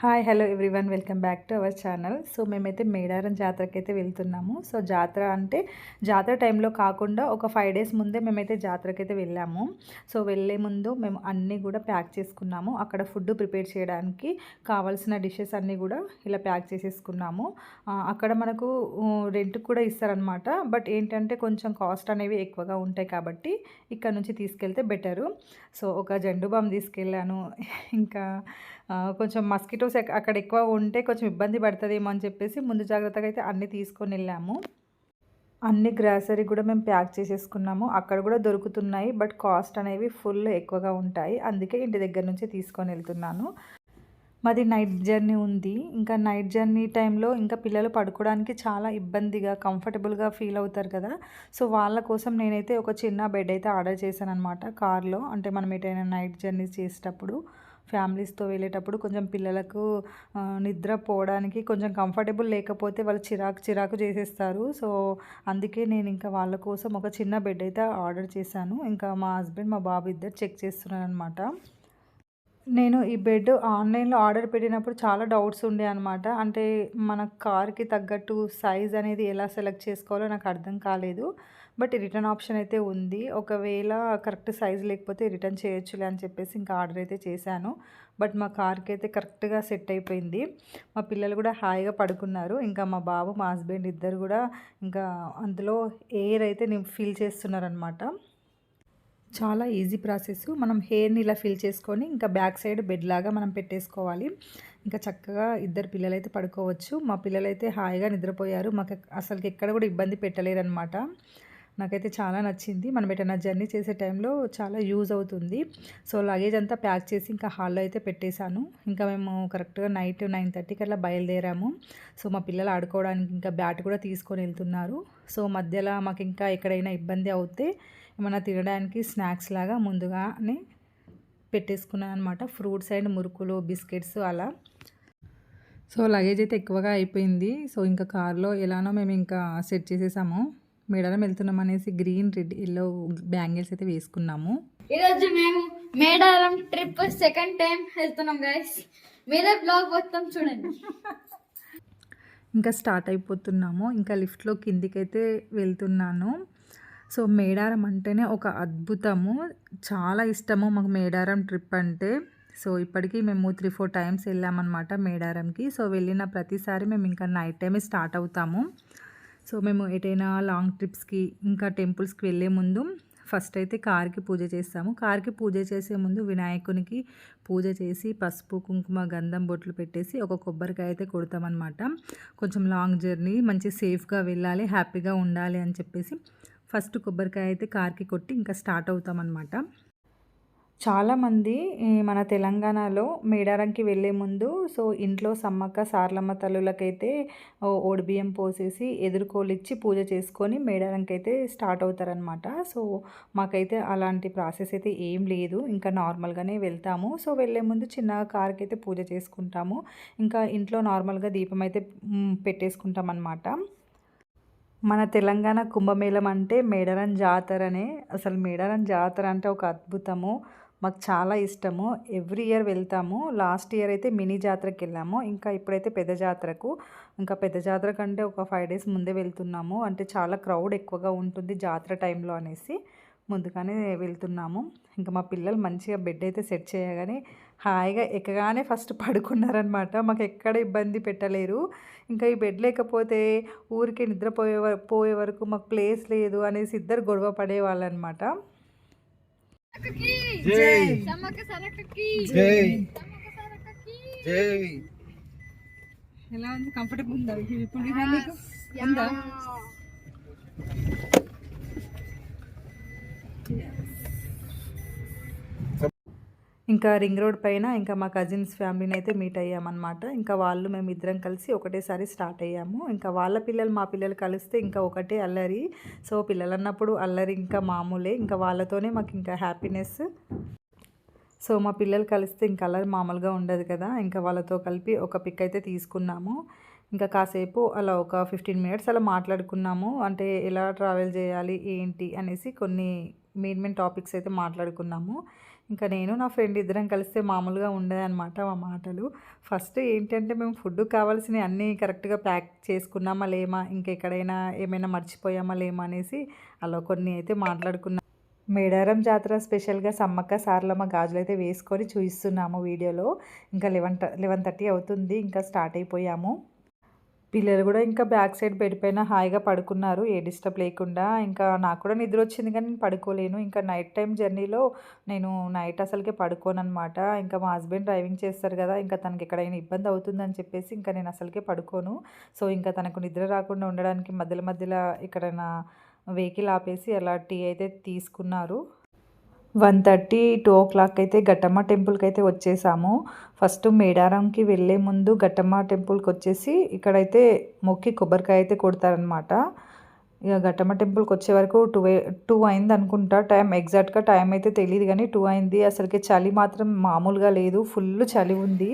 Hi hello everyone welcome back to our channel so మేమైతే మేడారం జాతరకి అయితే వెళ్తున్నాము. సో జాతర అంటే జాతర టైంలో కాకుండా ఒక ఫైవ్ డేస్ ముందే మేమైతే జాతరకి అయితే వెళ్ళాము. సో వెళ్ళే ముందు మేము అన్నీ కూడా ప్యాక్ చేసుకున్నాము. అక్కడ ఫుడ్ ప్రిపేర్ చేయడానికి కావాల్సిన డిషెస్ అన్నీ కూడా ఇలా ప్యాక్ చేసేసుకున్నాము. అక్కడ మనకు రెంట్ కూడా ఇస్తారనమాట బట్ ఏంటంటే కొంచెం కాస్ట్ అనేవి ఎక్కువగా ఉంటాయి కాబట్టి ఇక్కడ నుంచి తీసుకెళ్తే బెటరు సో ఒక జండు బామ్ తీసుకెళ్ళాను. ఇంకా కొంచెం మస్కిటో మస్కిటోస్ అక్కడ ఎక్కువ ఉంటే కొంచెం ఇబ్బంది పడుతుందేమో అని చెప్పేసి ముందు జాగ్రత్తగా అయితే అన్నీ తీసుకొని వెళ్ళాము. అన్ని గ్రాసరీ కూడా మేము ప్యాక్ చేసేసుకున్నాము. అక్కడ కూడా దొరుకుతున్నాయి బట్ కాస్ట్ అనేవి ఫుల్ ఎక్కువగా ఉంటాయి. అందుకే ఇంటి దగ్గర నుంచి తీసుకొని వెళ్తున్నాను. మాది నైట్ జర్నీ ఉంది. ఇంకా నైట్ జర్నీ టైంలో ఇంకా పిల్లలు పడుకోవడానికి చాలా ఇబ్బందిగా కంఫర్టబుల్గా ఫీల్ అవుతారు కదా. సో వాళ్ళ కోసం నేనైతే ఒక చిన్న బెడ్ అయితే ఆర్డర్ చేశాను అనమాట కార్లో. అంటే మనం ఎటైనా నైట్ జర్నీ చేసేటప్పుడు. ఫ్యామిలీస్తో వెళ్ళేటప్పుడు కొంచెం పిల్లలకు నిద్ర పోవడానికి కొంచెం కంఫర్టబుల్ లేకపోతే వాళ్ళు చిరాకు చిరాకు చేసేస్తారు. సో అందుకే నేను ఇంకా వాళ్ళ కోసం ఒక చిన్న బెడ్ అయితే ఆర్డర్ చేశాను. ఇంకా మా హస్బెండ్ మా బాబు ఇద్దరు చెక్ చేస్తున్నారు అనమాట నేను ఈ బెడ్ ఆన్లైన్లో ఆర్డర్ పెట్టినప్పుడు చాలా డౌట్స్ ఉండే అనమాట అంటే మన కార్కి తగ్గట్టు సైజ్ అనేది ఎలా సెలెక్ట్ చేసుకోవాలో నాకు అర్థం కాలేదు. బట్ రిటర్న్ ఆప్షన్ అయితే ఉంది. ఒకవేళ కరెక్ట్ సైజ్ లేకపోతే రిటర్న్ చేయొచ్చులే అని చెప్పేసి ఇంకా ఆర్డర్ అయితే చేశాను. బట్ మా కార్కి అయితే కరెక్ట్గా సెట్ అయిపోయింది. మా పిల్లలు కూడా హాయిగా పడుకున్నారు. ఇంకా మా బాబు మా హస్బెండ్ ఇద్దరు కూడా ఇంకా అందులో ఎయిర్ అయితే నేను ఫీల్ చేస్తున్నారనమాట చాలా ఈజీ ప్రాసెస్. మనం హెయిర్ని ఇలా ఫిల్ చేసుకొని ఇంకా బ్యాక్ సైడ్ బెడ్ లాగా మనం పెట్టేసుకోవాలి. ఇంకా చక్కగా ఇద్దరు పిల్లలైతే పడుకోవచ్చు. మా పిల్లలైతే హాయిగా నిద్రపోయారు. మాకు అసలుకి ఎక్కడ కూడా ఇబ్బంది పెట్టలేరు అనమాట నాకైతే చాలా నచ్చింది. మనం ఎటైనా జర్నీ చేసే టైంలో చాలా యూజ్ అవుతుంది. సో లగేజ్ అంతా ప్యాక్ చేసి ఇంకా హాల్లో అయితే పెట్టేశాను. ఇంకా మేము కరెక్ట్గా నైట్ నైన్ థర్టీకి అట్లా బయలుదేరాము. సో మా పిల్లలు ఆడుకోవడానికి ఇంకా బ్యాట్ కూడా తీసుకొని వెళ్తున్నారు. సో మధ్యలో మాకు ఇంకా ఎక్కడైనా ఇబ్బంది అవుతే ఏమైనా తినడానికి స్నాక్స్ లాగా ముందుగానే పెట్టేసుకున్నాను అనమాట ఫ్రూట్స్ అండ్ మురుకులు బిస్కెట్స్ అలా. సో లగేజ్ అయితే ఎక్కువగా అయిపోయింది. సో ఇంకా కార్లో ఎలానో మేము ఇంకా సెట్ చేసేసాము. మేడారం వెళ్తున్నాం అనేసి గ్రీన్ రెడ్ ఎల్లో బ్యాంగిల్స్ అయితే వేసుకున్నాము. ఈరోజు మేము మేడారం ట్రిప్ సెకండ్ టైం వెళ్తున్నాం గైస్ మీరే బ్లాగ్ మొత్తం చూడండి. ఇంకా స్టార్ట్ అయిపోతున్నాము. ఇంకా లిఫ్ట్లో కిందికైతే వెళ్తున్నాను. సో మేడారం అంటేనే ఒక అద్భుతము. చాలా ఇష్టము మాకు మేడారం ట్రిప్ అంటే. సో ఇప్పటికీ మేము త్రీ ఫోర్ టైమ్స్ వెళ్ళామన్నమాట మేడారంకి. సో వెళ్ళిన ప్రతిసారి మేము ఇంకా నైట్ టైమే స్టార్ట్ అవుతాము. సో మేము ఎటైనా లాంగ్ ట్రిప్స్కి ఇంకా టెంపుల్స్కి వెళ్ళే ముందు ఫస్ట్ అయితే కార్కి పూజ చేస్తాము. కార్కి పూజ చేసే ముందు వినాయకునికి పూజ చేసి పసుపు కుంకుమ గంధం బొట్లు పెట్టేసి ఒక కొబ్బరికాయ అయితే కొడతామన్నమాట. కొంచెం లాంగ్ జర్నీ మంచి సేఫ్గా వెళ్ళాలి హ్యాపీగా ఉండాలి అని చెప్పేసి ఫస్ట్ కొబ్బరికాయ అయితే కార్కి కొట్టి ఇంకా స్టార్ట్ అవుతామన్నమాట. చాలామంది మన తెలంగాణలో మేడారంకి వెళ్ళే ముందు సో ఇంట్లో సమ్మక్క సార్లమ్మ తల్లులకైతే ఓ- ఓడిబియ్యం పోసేసి ఎదుర్కోలిచ్చి పూజ చేసుకొని మేడారంకి అయితే స్టార్ట్ అవుతారనమాట సో మాకైతే అలాంటి ప్రాసెస్ అయితే ఏం లేదు. ఇంకా నార్మల్గానే వెళ్తాము. సో వెళ్ళే ముందు చిన్న కార్కి అయితే పూజ చేసుకుంటాము. ఇంకా ఇంట్లో నార్మల్గా దీపం అయితే పెట్టేసుకుంటాం అనమాట మన తెలంగాణ కుంభమేళం అంటే మేడారం జాతరనే. అసలు మేడారం జాతర అంటే ఒక అద్భుతము. మాకు చాలా ఇష్టము. ఎవ్రీ ఇయర్ వెళ్తాము. లాస్ట్ ఇయర్ అయితే మినీ జాతరకి వెళ్ళాము. ఇంకా ఇప్పుడైతే పెద్ద జాతరకు. ఇంకా పెద్ద జాతర కంటే ఒక ఫైవ్ డేస్ ముందే వెళ్తున్నాము. అంటే చాలా క్రౌడ్ ఎక్కువగా ఉంటుంది జాతర టైంలో అనేసి ముందుగానే వెళ్తున్నాము. ఇంకా మా పిల్లలు మంచిగా బెడ్ అయితే సెట్ చేయగానే హాయిగా ఎక్కగానే ఫస్ట్ పడుకున్నారనమాట. మాకు ఎక్కడ ఇబ్బంది పెట్టలేరు. ఇంకా ఈ బెడ్ లేకపోతే ఊరికే నిద్రపోయే వ- పోయే వరకు మాకు ప్లేస్ లేదు అనేసి ఇద్దరు గొడవ పడేవాళ్ళు అనమాట జై. సమ్మక్క సరక్కకి. జై. సమ్మక్క సరక్కకి. జై. ఎలా ఉంది? కంఫర్టబుల్ ఉందా? ఇప్పుడు ఉందా? ఇంకా రింగ్ రోడ్ పైన ఇంకా మా కజిన్స్ ఫ్యామిలీని అయితే మీట్ అయ్యామన్నమాట. ఇంకా వాళ్ళు మేము ఇద్దరం కలిసి ఒకటేసారి స్టార్ట్ అయ్యాము. ఇంకా వాళ్ళ పిల్లలు మా పిల్లలు కలిస్తే ఇంకా ఒకటే అల్లరి. సో పిల్లలు అన్నప్పుడు అల్లరి ఇంకా మామూలే. ఇంకా వాళ్ళతోనే మాకు ఇంకా హ్యాపీనెస్ సో మా పిల్లలు కలిస్తే ఇంకా అల్లరి మామూలుగా ఉండదు కదా. ఇంకా వాళ్ళతో కలిపి ఒక పిక్ అయితే తీసుకున్నాము. ఇంకా కాసేపు అలా ఒక ఫిఫ్టీన్ మినిట్స్ అలా మాట్లాడుకున్నాము. అంటే ఎలా ట్రావెల్ చేయాలి ఏంటి అనేసి కొన్ని మెయిన్ మెయిన్ టాపిక్స్ అయితే మాట్లాడుకున్నాము. ఇంకా నేను నా ఫ్రెండ్ ఇద్దరం కలిస్తే మామూలుగా ఉండేదన్నమాట మా మాటలు. ఫస్ట్ ఏంటంటే మేము ఫుడ్ కావాల్సినవి అన్నీ కరెక్ట్గా ప్యాక్ చేసుకున్నామా లేమా ఇంకా ఎక్కడైనా ఏమైనా మర్చిపోయామా లేమా అనేసి అలా కొన్ని అయితే మాట్లాడుకున్నాం. మేడారం జాతర స్పెషల్గా సమ్మక్క సార్లమ్మ గాజులు అయితే వేసుకొని చూపిస్తున్నాము వీడియోలో. ఇంకా లెవెన్ లెవెన్ థర్టీ అవుతుంది ఇంకా స్టార్ట్ అయిపోయాము. పిల్లలు కూడా ఇంకా బ్యాక్ సైడ్ బెడ్ పైన హాయిగా పడుకున్నారు. ఏ డిస్టర్బ్ లేకుండా. ఇంకా నాకు కూడా నిద్ర వచ్చింది కానీ నేను పడుకోలేను. ఇంకా నైట్ టైం జర్నీలో నేను నైట్ అసలుకే పడుకోను అనమాట ఇంకా మా హస్బెండ్ డ్రైవింగ్ చేస్తారు కదా ఇంకా తనకి ఎక్కడైనా ఇబ్బంది అవుతుందని చెప్పేసి ఇంకా నేను అసలుకే పడుకోను. సో ఇంకా తనకు నిద్ర రాకుండా ఉండడానికి మధ్యలో మధ్యలో ఎక్కడైనా వెహికల్ ఆపేసి అలా టీ అయితే తీసుకున్నారు. One thirty two o'clock అయితే ఘటమ్మ టెంపుల్కి అయితే వచ్చేసాము. ఫస్ట్ మేడారంకి వెళ్ళే ముందు ఘటమ్మ టెంపుల్కి వచ్చేసి ఇక్కడైతే మొక్కి కొబ్బరికాయ అయితే కొడతారనమాట ఇక గట్టమ్మ టెంపుల్కి వచ్చే వరకు టూ టూ అయింది అనుకుంటా. టైం ఎగ్జాక్ట్గా టైం అయితే తెలియదు కానీ టూ అయింది. అసలుకి చలి మాత్రం మామూలుగా లేదు. ఫుల్ చలి ఉంది.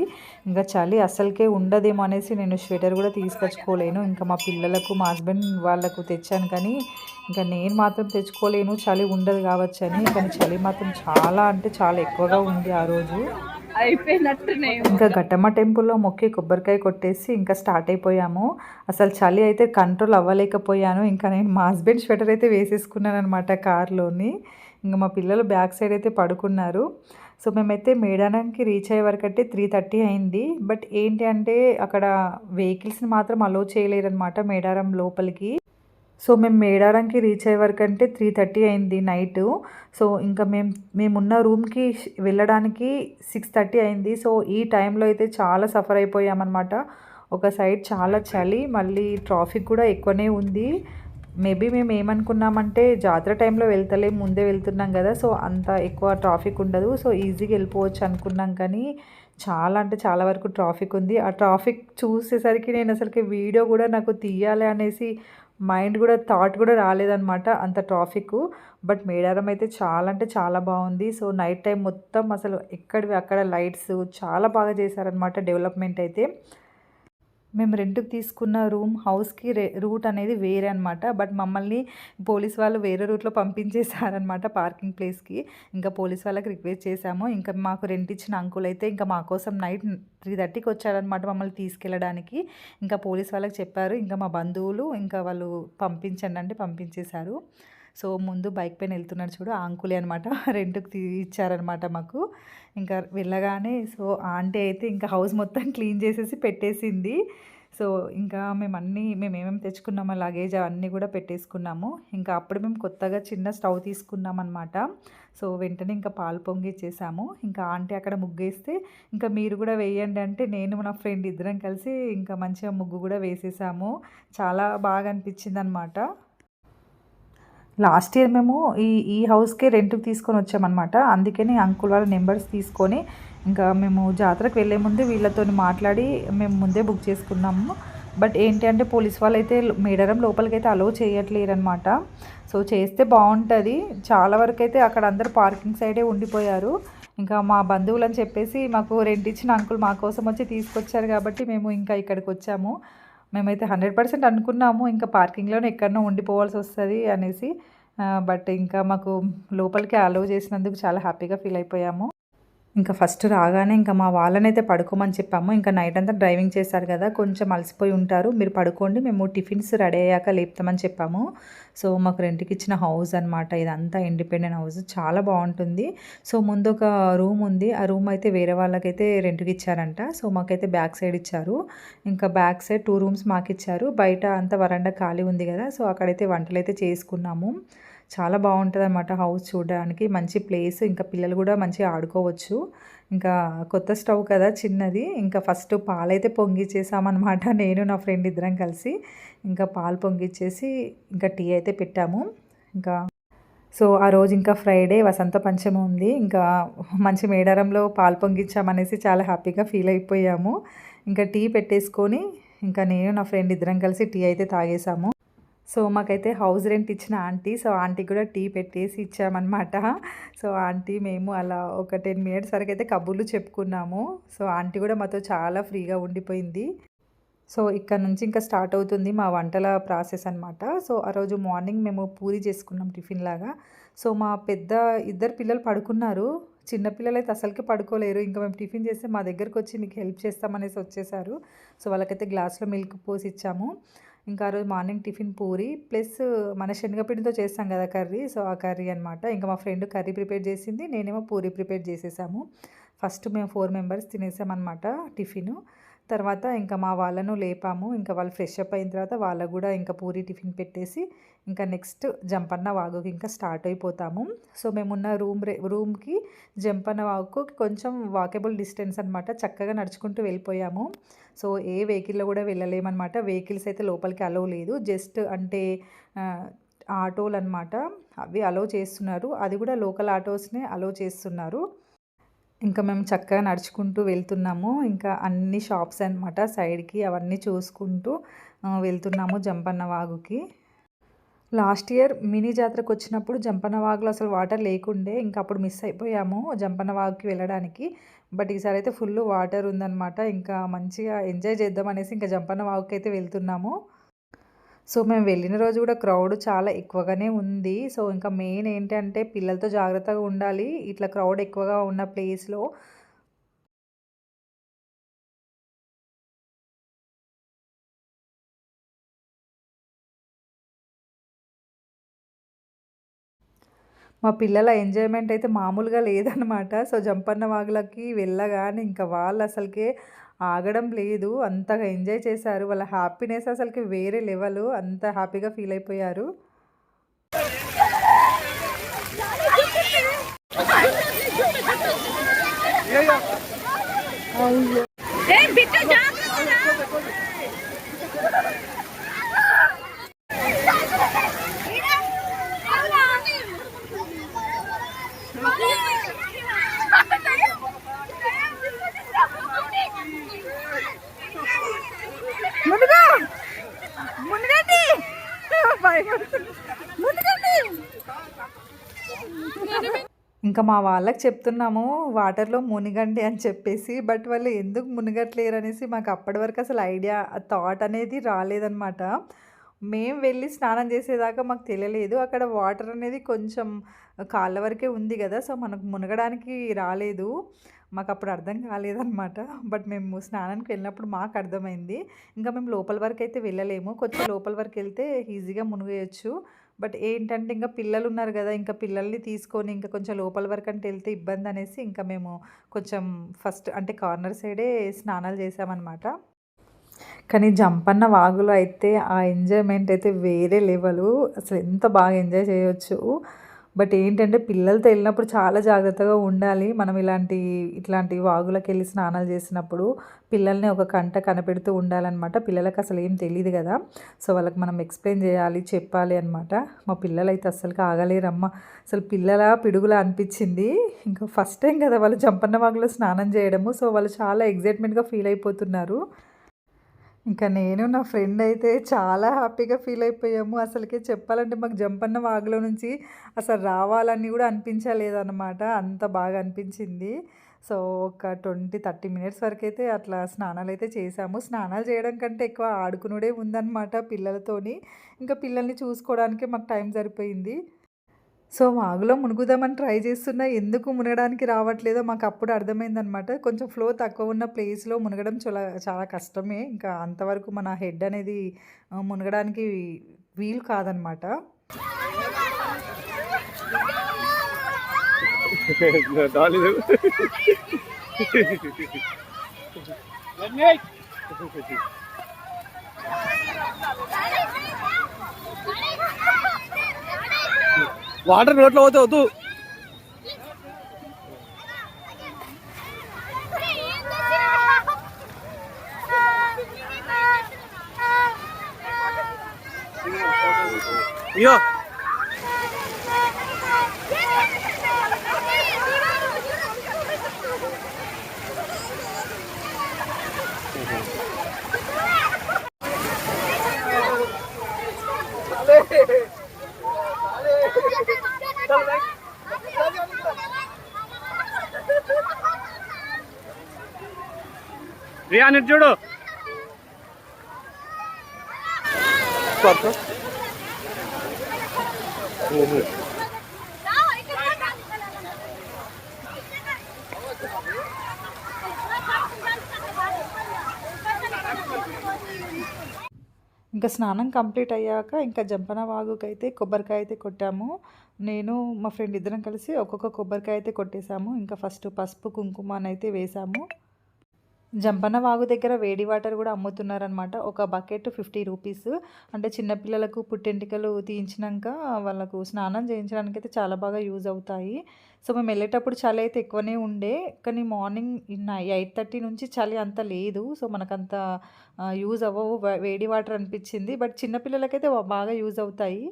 ఇంకా చలి అసలుకే ఉండదేమో అనేసి నేను స్వెటర్ కూడా తీసుకొచ్చుకోలేను. ఇంకా మా పిల్లలకు మా హస్బెండ్ వాళ్ళకు తెచ్చాను కానీ ఇంకా నేను మాత్రం తెచ్చుకోలేను. చలి ఉండదు కావచ్చు అని. కానీ చలి మాత్రం చాలా అంటే చాలా ఎక్కువగా ఉంది ఆ రోజు. అయిపోయినట్టునే ఇంకా గట్టమ్మ టెంపుల్లో మొక్కి కొబ్బరికాయ కొట్టేసి ఇంకా స్టార్ట్ అయిపోయాము. అసలు చలి అయితే కంట్రోల్ అవ్వలేకపోయాను. ఇంకా నేను మా హస్బెండ్ స్వెటర్ అయితే వేసేసుకున్నాను అనమాట కార్లోని. ఇంకా మా పిల్లలు బ్యాక్ సైడ్ అయితే పడుకున్నారు. సో మేమైతే మేడారానికి రీచ్ అయ్యే వరకు అంటే త్రీ థర్టీ అయింది. బట్ ఏంటి అంటే అక్కడ వెహికల్స్ని మాత్రం అలో చేయలేరనమాట మేడారం లోపలికి. సో మేము మేడారంకి రీచ్ అయ్యే వరకు అంటే త్రీ థర్టీ అయింది నైట్. సో ఇంకా మేము మేమున్న రూమ్కి వెళ్ళడానికి సిక్స్ థర్టీ అయింది. సో ఈ టైంలో అయితే చాలా సఫర్ అయిపోయామన్నమాట. ఒక సైడ్ చాలా చలి మళ్ళీ ట్రాఫిక్ కూడా ఎక్కువనే ఉంది. మేబీ మేము ఏమనుకున్నామంటే జాతర టైంలో వెళ్తలేం ముందే వెళ్తున్నాం కదా సో అంత ఎక్కువ ట్రాఫిక్ ఉండదు. సో ఈజీగా వెళ్ళిపోవచ్చు అనుకున్నాం కానీ చాలా అంటే చాలా వరకు ట్రాఫిక్ ఉంది. ఆ ట్రాఫిక్ చూసేసరికి నేను అసలుకి వీడియో కూడా నాకు తీయాలి అనేసి మైండ్ కూడా థాట్ కూడా రాలేదనమాట అంత ట్రాఫిక్ బట్ మేడారం అయితే చాలా అంటే చాలా బాగుంది. సో నైట్ టైం మొత్తం అసలు ఎక్కడివి అక్కడ లైట్స్ చాలా బాగా చేశారనమాట డెవలప్మెంట్ అయితే. మేము రెంట్కి తీసుకున్న రూమ్ హౌస్కి రే రూట్ అనేది వేరే అనమాట బట్ మమ్మల్ని పోలీస్ వాళ్ళు వేరే రూట్లో పంపించేశారనమాట పార్కింగ్ ప్లేస్కి. ఇంకా పోలీస్ వాళ్ళకి రిక్వెస్ట్ చేశాము. ఇంకా మాకు రెంట్ ఇచ్చిన అంకుల్ అయితే ఇంకా మా కోసం నైట్ త్రీ థర్టీకి వచ్చారనమాట మమ్మల్ని తీసుకెళ్ళడానికి. ఇంకా పోలీస్ వాళ్ళకి చెప్పారు. ఇంకా మా బంధువులు ఇంకా వాళ్ళు పంపించండి అంటే పంపించేశారు. సో ముందు బైక్ పైన వెళ్తున్నాడు చూడు ఆ అంకులే అనమాట రెంట్కి ఇచ్చారనమాట మాకు. ఇంకా వెళ్ళగానే సో ఆంటీ అయితే ఇంకా హౌస్ మొత్తం క్లీన్ చేసేసి పెట్టేసింది. సో ఇంకా మేము అన్నీ మేము ఏమేమి తెచ్చుకున్నామో లగేజ్ అవన్నీ కూడా పెట్టేసుకున్నాము. ఇంకా అప్పుడు మేము కొత్తగా చిన్న స్టవ్ తీసుకున్నాం అనమాట సో వెంటనే ఇంకా పాలు పొంగిచ్చేసాము. ఇంకా ఆంటీ అక్కడ ముగ్గేస్తే ఇంకా మీరు కూడా వేయండి అంటే నేను నా ఫ్రెండ్ ఇద్దరం కలిసి ఇంకా మంచిగా ముగ్గు కూడా వేసేసాము. చాలా బాగా అనిపించింది అనమాట లాస్ట్ ఇయర్ మేము ఈ ఈ హౌస్కే రెంట్కి తీసుకొని వచ్చామన్నమాట. అందుకని అంకుల్ వాళ్ళ నెంబర్స్ తీసుకొని ఇంకా మేము జాతరకు వెళ్ళే ముందు వీళ్ళతో మాట్లాడి మేము ముందే బుక్ చేసుకున్నాము. బట్ ఏంటి అంటే పోలీస్ వాళ్ళు అయితే మేడారం లోపలికి అయితే అలో చేయట్లేరు అనమాట సో చేస్తే బాగుంటుంది చాలా వరకు అయితే అక్కడ అందరు పార్కింగ్ సైడే ఉండిపోయారు. ఇంకా మా బంధువులు అని చెప్పేసి మాకు రెంట్ ఇచ్చిన అంకుల్ మా కోసం వచ్చి తీసుకొచ్చారు కాబట్టి మేము ఇంకా ఇక్కడికి వచ్చాము. మేమైతే హండ్రెడ్ పర్సెంట్ అనుకున్నాము. ఇంకా పార్కింగ్లోనే ఎక్కడనో ఉండిపోవాల్సి వస్తుంది అనేసి. బట్ ఇంకా మాకు లోపలికి అలో చేసినందుకు చాలా హ్యాపీగా ఫీల్ అయిపోయాము. ఇంకా ఫస్ట్ రాగానే ఇంకా మా వాళ్ళనైతే పడుకోమని చెప్పాము. ఇంకా నైట్ అంతా డ్రైవింగ్ చేశారు కదా కొంచెం అలసిపోయి ఉంటారు. మీరు పడుకోండి మేము టిఫిన్స్ రెడీ అయ్యాక లేపుతామని చెప్పాము. సో మాకు రెంట్కి ఇచ్చిన హౌస్ అనమాట ఇదంతా ఇండిపెండెంట్ హౌస్. చాలా బాగుంటుంది. సో ముందు ఒక రూమ్ ఉంది. ఆ రూమ్ అయితే వేరే వాళ్ళకైతే రెంట్కి ఇచ్చారంట. సో మాకైతే బ్యాక్ సైడ్ ఇచ్చారు. ఇంకా బ్యాక్ సైడ్ టూ రూమ్స్ మాకు ఇచ్చారు బయట అంత వరండా ఖాళీ ఉంది కదా సో అక్కడైతే వంటలు అయితే చేసుకున్నాము. చాలా బాగుంటుంది అనమాట హౌస్ చూడడానికి. మంచి ప్లేస్. ఇంకా పిల్లలు కూడా మంచిగా ఆడుకోవచ్చు. ఇంకా కొత్త స్టవ్ కదా చిన్నది. ఇంకా ఫస్ట్ పాలైతే పొంగిచ్చేసామన్నమాట. నేను నా ఫ్రెండ్ ఇద్దరం కలిసి ఇంకా పాలు పొంగిచ్చేసి ఇంకా టీ అయితే పెట్టాము. ఇంకా సో ఆ రోజు ఇంకా ఫ్రైడే వసంత పంచమి ఉంది. ఇంకా మంచి మేడారంలో పాలు పొంగించామనేసి చాలా హ్యాపీగా ఫీల్ అయిపోయాము. ఇంకా టీ పెట్టేసుకొని ఇంకా నేను నా ఫ్రెండ్ ఇద్దరం కలిసి టీ అయితే తాగేసాము. సో మాకైతే హౌస్ రెంట్ ఇచ్చిన ఆంటీ సో ఆంటీ కూడా టీ పెట్టేసి ఇచ్చామన్నమాట. సో ఆంటీ మేము అలా ఒక టెన్ మినిట్స్ వరకు అయితే కబుర్లు చెప్పుకున్నాము. సో ఆంటీ కూడా మాతో చాలా ఫ్రీగా ఉండిపోయింది. సో ఇక్కడ నుంచి ఇంకా స్టార్ట్ అవుతుంది మా వంటల ప్రాసెస్ అనమాట సో ఆ రోజు మార్నింగ్ మేము పూరి చేసుకున్నాం టిఫిన్ లాగా. సో మా పెద్ద ఇద్దరు పిల్లలు పడుకున్నారు. చిన్నపిల్లలు అయితే అసలుకి పడుకోలేరు. ఇంకా మేము టిఫిన్ చేస్తే మా దగ్గరకు వచ్చి మీకు హెల్ప్ చేస్తామనేసి వచ్చేసారు. సో వాళ్ళకైతే గ్లాస్లో మిల్క్ పోసి ఇచ్చాము. ఇంకా ఆ రోజు మార్నింగ్ టిఫిన్ పూరి ప్లస్ మన శనగపిండితో చేస్తాం కదా కర్రీ సో ఆ కర్రీ అనమాట ఇంకా మా ఫ్రెండ్ కర్రీ ప్రిపేర్ చేసింది నేనేమో పూరి ప్రిపేర్ చేసేసాము. ఫస్ట్ మేము ఫోర్ మెంబర్స్ తినేసామన్నమాట టిఫిన్. తర్వాత ఇంకా మా వాళ్ళను లేపాము. ఇంకా వాళ్ళు ఫ్రెష్ అప్ అయిన తర్వాత వాళ్ళకు కూడా ఇంకా పూరి టిఫిన్ పెట్టేసి ఇంకా నెక్స్ట్ జంపన్న వాగుకి ఇంకా స్టార్ట్ అయిపోతాము. సో మేమున్న రూమ్ రే రూమ్కి జంపన్న వాగుకు కొంచెం వాకేబుల్ డిస్టెన్స్ అనమాట చక్కగా నడుచుకుంటూ వెళ్ళిపోయాము. సో ఏ వెహికల్లో కూడా వెళ్ళలేమన్నమాట. వెహికల్స్ అయితే లోపలికి అలవ్ లేదు. జస్ట్ అంటే ఆటోలు అనమాట అవి అలో చేస్తున్నారు. అది కూడా లోకల్ ఆటోస్నే అలో చేస్తున్నారు. ఇంకా మేము చక్కగా నడుచుకుంటూ వెళ్తున్నాము. ఇంకా అన్ని షాప్స్ అనమాట సైడ్కి అవన్నీ చూసుకుంటూ వెళ్తున్నాము జంపన్న వాగుకి లాస్ట్ ఇయర్ మినీ జాతరకు వచ్చినప్పుడు జంపన్న వాగులో అసలు వాటర్ లేకుండే ఇంకా అప్పుడు మిస్ అయిపోయాము జంపన్న వాగుకి వెళ్ళడానికి. బట్ ఈసారి అయితే ఫుల్ వాటర్ ఉందన్నమాట. ఇంకా మంచిగా ఎంజాయ్ చేద్దాం అనేసి ఇంకా జంపన్న వాగుకి అయితే వెళ్తున్నాము. సో మేము వెళ్ళిన రోజు కూడా క్రౌడ్ చాలా ఎక్కువగానే ఉంది. సో ఇంకా మెయిన్ ఏంటంటే పిల్లలతో జాగ్రత్తగా ఉండాలి. ఇట్లా క్రౌడ్ ఎక్కువగా ఉన్న ప్లేస్లో మా పిల్లల ఎంజాయ్మెంట్ అయితే మామూలుగా లేదనమాట సో జంపన్న వాగులకి వెళ్ళగానే ఇంకా వాళ్ళు అసలుకే ఆగడం లేదు. అంతగా ఎంజాయ్ చేశారు. వాళ్ళ హ్యాపీనెస్ అసలుకి వేరే లెవెల్. అంత హ్యాపీగా ఫీల్ అయిపోయారు. ఇంకా మా వాళ్ళకి చెప్తున్నాము వాటర్లో మునిగండి అని చెప్పేసి బట్ వాళ్ళు ఎందుకు మునిగట్లేరు అనేసి మాకు అప్పటి వరకు అసలు ఐడియా థాట్ అనేది రాలేదనమాట మేము వెళ్ళి స్నానం చేసేదాకా మాకు తెలియలేదు. అక్కడ వాటర్ అనేది కొంచెం కాళ్ళ వరకే ఉంది కదా సో మనకు మునగడానికి రాలేదు. మాకు అప్పుడు అర్థం కాలేదన్నమాట. బట్ మేము స్నానానికి వెళ్ళినప్పుడు మాకు అర్థమైంది. ఇంకా మేము లోపల వరకు అయితే వెళ్ళలేము. కొంచెం లోపల వరకు వెళ్తే ఈజీగా మునిగేయచ్చు. బట్ ఏంటంటే ఇంకా పిల్లలు ఉన్నారు కదా ఇంకా పిల్లల్ని తీసుకొని ఇంకా కొంచెం లోపల వరకు అంటే వెళ్తే ఇబ్బంది అనేసి ఇంకా మేము కొంచెం ఫస్ట్ అంటే కార్నర్ సైడే స్నానాలు చేసామన్నమాట. కానీ జంపన్న వాగులో అయితే ఆ ఎంజాయ్మెంట్ అయితే వేరే లెవెల్. అసలు ఎంత బాగా ఎంజాయ్ చేయొచ్చు. బట్ ఏంటంటే పిల్లలతో వెళ్ళినప్పుడు చాలా జాగ్రత్తగా ఉండాలి. మనం ఇలాంటి ఇట్లాంటి వాగులకు వెళ్ళి స్నానాలు చేసినప్పుడు పిల్లల్ని ఒక కంట కనపెడుతూ ఉండాలన్నమాట. పిల్లలకు అసలు ఏం తెలియదు కదా. సో వాళ్ళకి మనం ఎక్స్ప్లెయిన్ చేయాలి చెప్పాలి అనమాట మా పిల్లలైతే అస్సలు ఆగలేరమ్మ. అసలు పిల్లల పిడుగులా అనిపించింది. ఇంకా ఫస్ట్ టైం కదా వాళ్ళు జంపన్న వాగులో స్నానం చేయడము. సో వాళ్ళు చాలా ఎగ్జైట్మెంట్గా ఫీల్ అయిపోతున్నారు. ఇంకా నేను నా ఫ్రెండ్ అయితే చాలా హ్యాపీగా ఫీల్ అయిపోయాము. అసలుకే చెప్పాలంటే మాకు జంపన్న వాగులో నుంచి అసలు రావాలని కూడా అనిపించలేదన్నమాట. అంత బాగా అనిపించింది. సో ఒక ట్వంటీ థర్టీ మినిట్స్ వరకు అయితే అట్లా స్నానాలు అయితే చేసాము స్నానాలు చేయడం కంటే ఎక్కువ ఆడుకునుడే ఉందన్నమాట పిల్లలతోని. ఇంకా పిల్లల్ని చూసుకోవడానికే మాకు టైం సరిపోయింది. సో వాగులో మునుగుదామని ట్రై చేస్తున్నా ఎందుకు మునగడానికి రావట్లేదో మాకు అప్పుడు అర్థమైందనమాట. కొంచెం ఫ్లో తక్కువ ఉన్న ప్లేస్లో మునగడం చాలా చాలా కష్టమే. ఇంకా అంతవరకు మన హెడ్ అనేది మునగడానికి వీలు కాదనమాట. రాలేదు వాటర్ నోట్లో పోతే వద్దు. అయ్యో రియా రియాన్ చూడు. ఇంకా స్నానం కంప్లీట్ అయ్యాక ఇంకా జంపన వాగుకి అయితే కొబ్బరికాయ అయితే కొట్టాము. నేను మా ఫ్రెండ్ ఇద్దరం కలిసి ఒక్కొక్క కొబ్బరికాయ అయితే కొట్టేశాము ఇంకా ఫస్ట్ పసుపు కుంకుమ అయితే వేసాము. జంపన్న వాగు దగ్గర వేడి వాటర్ కూడా అమ్ముతున్నారనమాట ఒక బకెట్ ఫిఫ్టీ రూపీస్. అంటే చిన్నపిల్లలకు పుట్టెంటికలు తీయించినాక వాళ్ళకు స్నానం చేయించడానికి అయితే చాలా బాగా యూజ్ అవుతాయి. సో మేము వెళ్ళేటప్పుడు చలి అయితే ఎక్కువనే ఉండే. కానీ మార్నింగ్ ఎయిట్ థర్టీ నుంచి చలి అంత లేదు. సో మనకంత యూజ్ అవ్వవు. వేడి వాటర్ అనిపించింది. బట్ చిన్నపిల్లలకైతే బాగా యూజ్ అవుతాయి.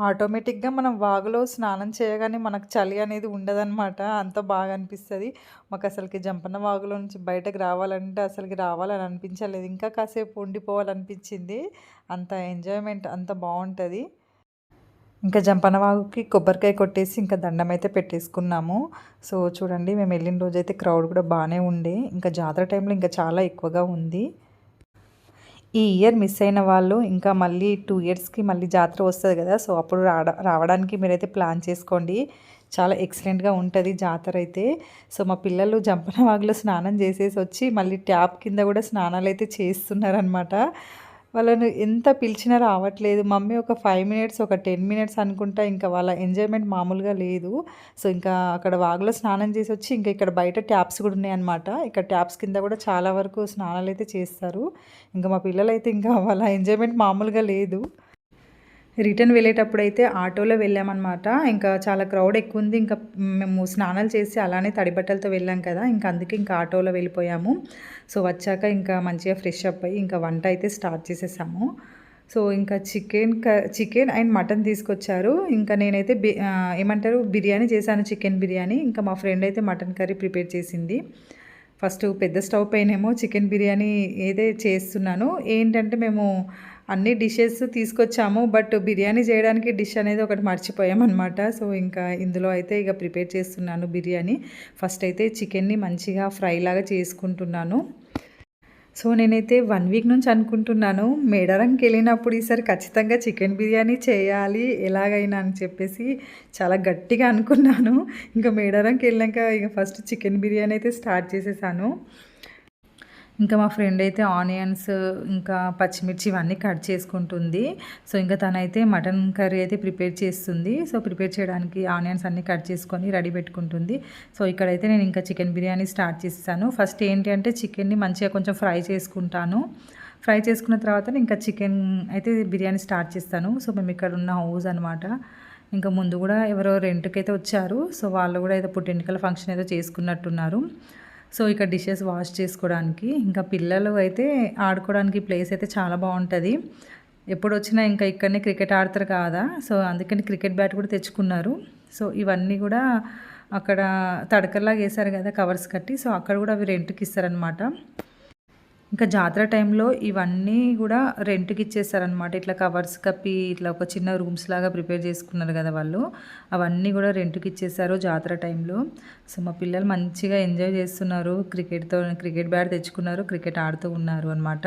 ఆటోమేటిక్గా మనం వాగులో స్నానం చేయగానే మనకు చలి అనేది ఉండదన్నమాట. అంత బాగా అనిపిస్తుంది. మాకు అసలుకి జంపన్న వాగులో నుంచి బయటకు రావాలంటే అసలుకి రావాలని అనిపించలేదు. ఇంకా కాసేపు ఉండిపోవాలనిపించింది. అంత ఎంజాయ్మెంట్ అంత బాగుంటుంది. ఇంకా జంపన్న వాగుకి కొబ్బరికాయ కొట్టేసి ఇంకా దండం అయితే పెట్టేసుకున్నాము. సో చూడండి మేము వెళ్ళిన రోజైతే క్రౌడ్ కూడా బాగానే ఉండే. ఇంకా జాతర టైంలో ఇంకా చాలా ఎక్కువగా ఉంది. ఈ ఇయర్ మిస్ అయిన వాళ్ళు ఇంకా మళ్ళీ టూ ఇయర్స్కి మళ్ళీ జాతర వస్తుంది కదా సో అప్పుడు రావడ రావడానికి మీరైతే ప్లాన్ చేసుకోండి. చాలా ఎక్సలెంట్గా ఉంటుంది జాతర అయితే. సో మా పిల్లలు జంపనవాగులో స్నానం చేసేసి వచ్చి మళ్ళీ ట్యాప్ కింద కూడా స్నానాలు అయితే చేస్తున్నారనమాట వాళ్ళను ఎంత పిలిచినా రావట్లేదు. మమ్మీ ఒక ఫైవ్ మినిట్స్ ఒక టెన్ మినిట్స్ అనుకుంటా ఇంకా వాళ్ళ ఎంజాయ్మెంట్ మామూలుగా లేదు. సో ఇంకా అక్కడ వాగులో స్నానం చేసి వచ్చి ఇంకా ఇక్కడ బయట ట్యాప్స్ కూడా ఉన్నాయన్నమాట ఇక్కడ ట్యాప్స్ కింద కూడా చాలా వరకు స్నానాలు అయితే చేస్తారు. ఇంకా మా పిల్లలైతే ఇంకా వాళ్ళ ఎంజాయ్మెంట్ మామూలుగా లేదు. రిటర్న్ వెళ్ళేటప్పుడు అయితే ఆటోలో వెళ్ళామన్నమాట. ఇంకా చాలా క్రౌడ్ ఎక్కువ ఉంది ఇంకా మేము స్నానాలు చేసి అలానే తడిబట్టలతో వెళ్ళాం కదా. ఇంకా అందుకే ఇంకా ఆటోలో వెళ్ళిపోయాము. సో వచ్చాక ఇంకా మంచిగా ఫ్రెష్ అప్ అయ్యి ఇంకా వంట అయితే స్టార్ట్ చేసేసాము. సో ఇంకా చికెన్ క చికెన్ అండ్ మటన్ తీసుకొచ్చారు. ఇంకా నేనైతే బి ఏమంటారు? బిర్యానీ చేశాను చికెన్ బిర్యానీ. ఇంకా మా ఫ్రెండ్ అయితే మటన్ కర్రీ ప్రిపేర్ చేసింది. ఫస్ట్ పెద్ద స్టవ్ పైనేమో చికెన్ బిర్యానీ ఏదే చేస్తున్నాను. ఏంటంటే మేము అన్ని డిషెస్ తీసుకొచ్చాము బట్ బిర్యానీ చేయడానికి డిష్ అనేది ఒకటి మర్చిపోయామన్నమాట. సో ఇంకా ఇందులో అయితే ఇక ప్రిపేర్ చేస్తున్నాను బిర్యానీ. ఫస్ట్ అయితే చికెన్ని మంచిగా ఫ్రై లాగా చేసుకుంటున్నాను. సో నేనైతే వన్ వీక్ నుంచి అనుకుంటున్నాను. మేడారంకి వెళ్ళినప్పుడు ఈసారి ఖచ్చితంగా చికెన్ బిర్యానీ చేయాలి ఎలాగైనా అని చెప్పేసి చాలా గట్టిగా అనుకున్నాను. ఇంకా మేడారంకి వెళ్ళాక ఇక ఫస్ట్ చికెన్ బిర్యానీ అయితే స్టార్ట్ చేసేసాను. ఇంకా మా ఫ్రెండ్ అయితే ఆనియన్స్ ఇంకా పచ్చిమిర్చి ఇవన్నీ కట్ చేసుకుంటుంది. సో ఇంకా తనైతే మటన్ కర్రీ అయితే ప్రిపేర్ చేస్తుంది. సో ప్రిపేర్ చేయడానికి ఆనియన్స్ అన్నీ కట్ చేసుకొని రెడీ పెట్టుకుంటుంది. సో ఇక్కడైతే నేను ఇంకా చికెన్ బిర్యానీ స్టార్ట్ చేస్తాను. ఫస్ట్ ఏంటి అంటే చికెన్ని మంచిగా కొంచెం ఫ్రై చేసుకుంటాను. ఫ్రై చేసుకున్న తర్వాత ఇంకా చికెన్ అయితే బిర్యానీ స్టార్ట్ చేస్తాను. సో మేము ఇక్కడ ఉన్న హౌస్ అనమాట ఇంకా ముందు కూడా ఎవరో రెంట్కి అయితే వచ్చారు. సో వాళ్ళు కూడా ఏదో పుట్టింటికల ఫంక్షన్ ఏదో చేసుకున్నట్టున్నారు. సో ఇక్కడ డిషెస్ వాష్ చేసుకోవడానికి. ఇంకా పిల్లలు అయితే ఆడుకోవడానికి ప్లేస్ అయితే చాలా బాగుంటుంది. ఎప్పుడు వచ్చినా ఇంకా ఇక్కడనే క్రికెట్ ఆడతారు కాదా. సో అందుకని క్రికెట్ బ్యాట్ కూడా తెచ్చుకున్నారు. సో ఇవన్నీ కూడా అక్కడ తడకల్లాగా వేశారు కదా కవర్స్ కట్టి. సో అక్కడ కూడా అవి రెంట్కి ఇస్తారనమాట ఇంకా జాతర టైంలో ఇవన్నీ కూడా రెంట్కి ఇచ్చేసారనమాట ఇట్లా కవర్స్ కప్పి ఇట్లా ఒక చిన్న రూమ్స్ లాగా ప్రిపేర్ చేసుకున్నారు కదా వాళ్ళు. అవన్నీ కూడా రెంట్కి ఇచ్చేసారు జాతర టైంలో. సో మా పిల్లలు మంచిగా ఎంజాయ్ చేస్తున్నారు. క్రికెట్తో క్రికెట్ బ్యాట్ తెచ్చుకున్నారు క్రికెట్ ఆడుతూ ఉన్నారు అనమాట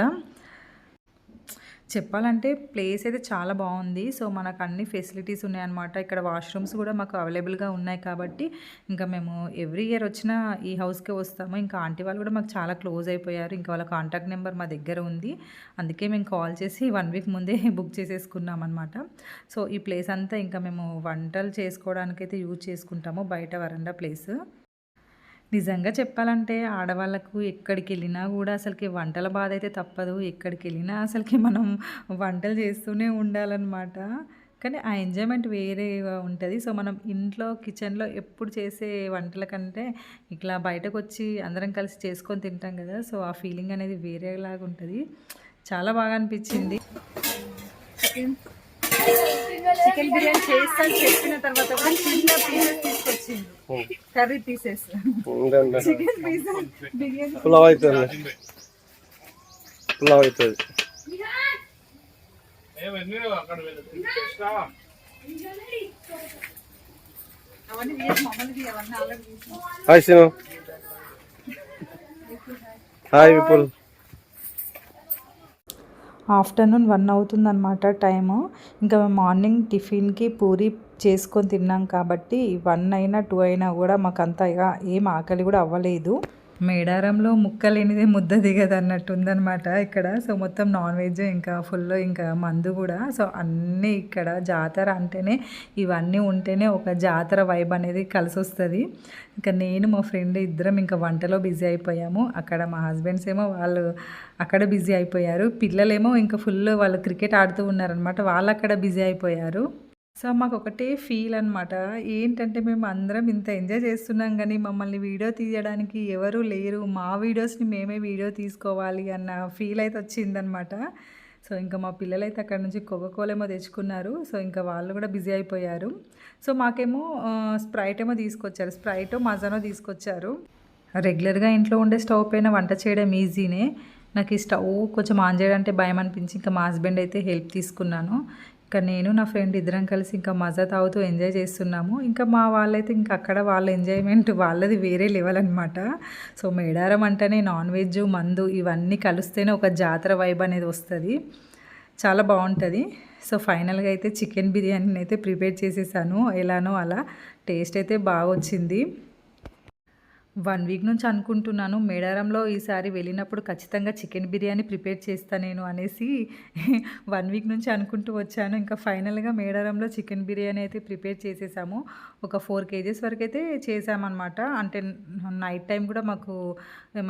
చెప్పాలంటే ప్లేస్ అయితే చాలా బాగుంది. సో మనకు అన్ని ఫెసిలిటీస్ ఉన్నాయన్నమాట. ఇక్కడ వాష్రూమ్స్ కూడా మాకు అవైలబుల్గా ఉన్నాయి కాబట్టి ఇంకా మేము ఎవ్రీ ఇయర్ వచ్చినా ఈ హౌస్కే వస్తాము. ఇంకా ఆంటీ వాళ్ళు కూడా మాకు చాలా క్లోజ్ అయిపోయారు. ఇంకా వాళ్ళ కాంటాక్ట్ నెంబర్ మా దగ్గర ఉంది. అందుకే మేము కాల్ చేసి వన్ వీక్ ముందే బుక్ చేసేసుకున్నాం అనమాట సో ఈ ప్లేస్ అంతా ఇంకా మేము వంటలు చేసుకోవడానికైతే యూజ్ చేసుకుంటాము బయట వరండా ప్లేస్. నిజంగా చెప్పాలంటే ఆడవాళ్ళకు ఎక్కడికి వెళ్ళినా కూడా అసలుకి వంటల బాధ అయితే తప్పదు. ఎక్కడికి వెళ్ళినా అసలుకి మనం వంటలు చేస్తూనే ఉండాలన్నమాట. కానీ ఆ ఎంజాయ్మెంట్ వేరేగా ఉంటుంది. సో మనం ఇంట్లో కిచెన్లో ఎప్పుడు చేసే వంటల కంటే ఇట్లా బయటకు వచ్చి అందరం కలిసి చేసుకొని తింటాం కదా సో ఆ ఫీలింగ్ అనేది వేరేలాగా ఉంటుంది చాలా బాగా అనిపించింది. చికెన్ బిర్యానీ చేస్తాను చెప్పిన తర్వాత కూడా చిన్న పీసెస్ తీసుకొచ్చింది curry pieces. Chicken pieces biryani pulao అవుతుంది. పులావ్ అవుతుంది. Hi Sinu. Hi Vipul. Afternoon one అవుతుందన్నమాట టైము. ఇంకా మేము మార్నింగ్ టిఫిన్కి పూరి చేసుకొని తిన్నాం కాబట్టి వన్ అయినా టూ అయినా కూడా మాకు ఇక ఏం ఆకలి కూడా అవ్వలేదు. మేడారంలో ముక్క లేనిదే ముద్ద దిగదు అన్నట్టు ఉందన్నమాట ఇక్కడ. సో మొత్తం నాన్ వెజ్ ఇంకా ఫుల్ ఇంకా మందు కూడా. సో అన్నీ ఇక్కడ జాతర అంటేనే ఇవన్నీ ఉంటేనే ఒక జాతర వైబ్ అనేది కలిసి వస్తుంది ఇంకా నేను మా ఫ్రెండ్ ఇద్దరం ఇంకా వంటలో బిజీ అయిపోయాము. అక్కడ మా హస్బెండ్స్ ఏమో వాళ్ళు అక్కడ బిజీ అయిపోయారు. పిల్లలేమో ఇంకా ఫుల్ వాళ్ళు క్రికెట్ ఆడుతూ ఉన్నారనమాట వాళ్ళు అక్కడ బిజీ అయిపోయారు. సో మాకు ఒకటే ఫీల్ అనమాట ఏంటంటే మేము అందరం ఇంత ఎంజాయ్ చేస్తున్నాం కానీ మమ్మల్ని వీడియో తీయడానికి ఎవరు లేరు. మా వీడియోస్ని మేమే వీడియో తీసుకోవాలి అన్న ఫీల్ అయితే వచ్చిందనమాట సో ఇంకా మా పిల్లలు అయితే అక్కడ నుంచి కోకోలేమో తెచ్చుకున్నారు. సో ఇంకా వాళ్ళు కూడా బిజీ అయిపోయారు. సో మాకేమో స్ప్రైట్ ఏమో తీసుకొచ్చారు. స్ప్రైట్ మజానో తీసుకొచ్చారు. రెగ్యులర్గా ఇంట్లో ఉండే స్టవ్ పైన వంట చేయడం ఈజీనే. నాకు ఈ స్టవ్ కొంచెం ఆన్ చేయడం అంటే భయం అనిపించి ఇంకా మా హస్బెండ్ అయితే హెల్ప్ తీసుకున్నాను. ఇంకా నేను నా ఫ్రెండ్ ఇద్దరం కలిసి ఇంకా మజా తాగుతూ ఎంజాయ్ చేస్తున్నాము. ఇంకా మా వాళ్ళైతే ఇంకా అక్కడ వాళ్ళ ఎంజాయ్మెంట్ వాళ్ళది వేరే లెవెల్ అనమాట సో మేడారం అంటేనే నాన్ వెజ్ మందు ఇవన్నీ కలిస్తేనే ఒక జాతర వైబ్ అనేది వస్తుంది. చాలా బాగుంటుంది. సో ఫైనల్గా అయితే చికెన్ బిర్యానీని అయితే ప్రిపేర్ చేసేసాను. ఎలానో అలా టేస్ట్ అయితే బాగా వచ్చింది వన్ వీక్ నుంచి అనుకుంటున్నాను. మేడారంలో ఈసారి వెళ్ళినప్పుడు ఖచ్చితంగా చికెన్ బిర్యానీ ప్రిపేర్ చేస్తా నేను అనేసి వన్ వీక్ నుంచి అనుకుంటూ వచ్చాను. ఇంకా ఫైనల్గా మేడారంలో చికెన్ బిర్యానీ అయితే ప్రిపేర్ చేసేసాము. ఒక ఫోర్ కేజీస్ వరకు అయితే చేసామన్నమాట. అంటే నైట్ టైం కూడా మాకు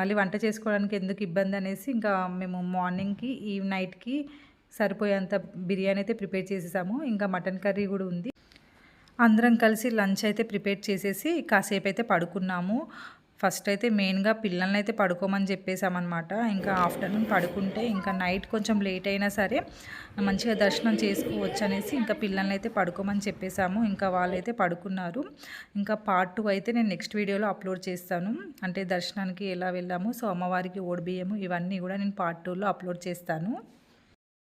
మళ్ళీ వంట చేసుకోవడానికి ఎందుకు ఇబ్బంది అనేసి ఇంకా మేము మార్నింగ్కి ఈ నైట్కి సరిపోయేంత బిర్యానీ అయితే ప్రిపేర్ చేసేసాము. ఇంకా మటన్ కర్రీ కూడా ఉంది. అందరం కలిసి లంచ్ అయితే ప్రిపేర్ చేసేసి కాసేపు అయితే పడుకున్నాము. ఫస్ట్ అయితే మెయిన్గా పిల్లల్ని అయితే పడుకోమని చెప్పేసామన్నమాట ఇంకా ఆఫ్టర్నూన్ పడుకుంటే ఇంకా నైట్ కొంచెం లేట్ అయినా సరే మంచిగా దర్శనం చేసుకోవచ్చు అనేసి ఇంకా పిల్లల్ని అయితే పడుకోమని చెప్పేసాము ఇంకా వాళ్ళైతే పడుకున్నారు. ఇంకా పార్ట్ టూ అయితే నేను నెక్స్ట్ వీడియోలో అప్లోడ్ చేస్తాను. అంటే దర్శనానికి ఎలా వెళ్ళాము సో అమ్మవారికి ఓడిబియ్యము ఇవన్నీ కూడా నేను పార్ట్ టూలో అప్లోడ్ చేస్తాను.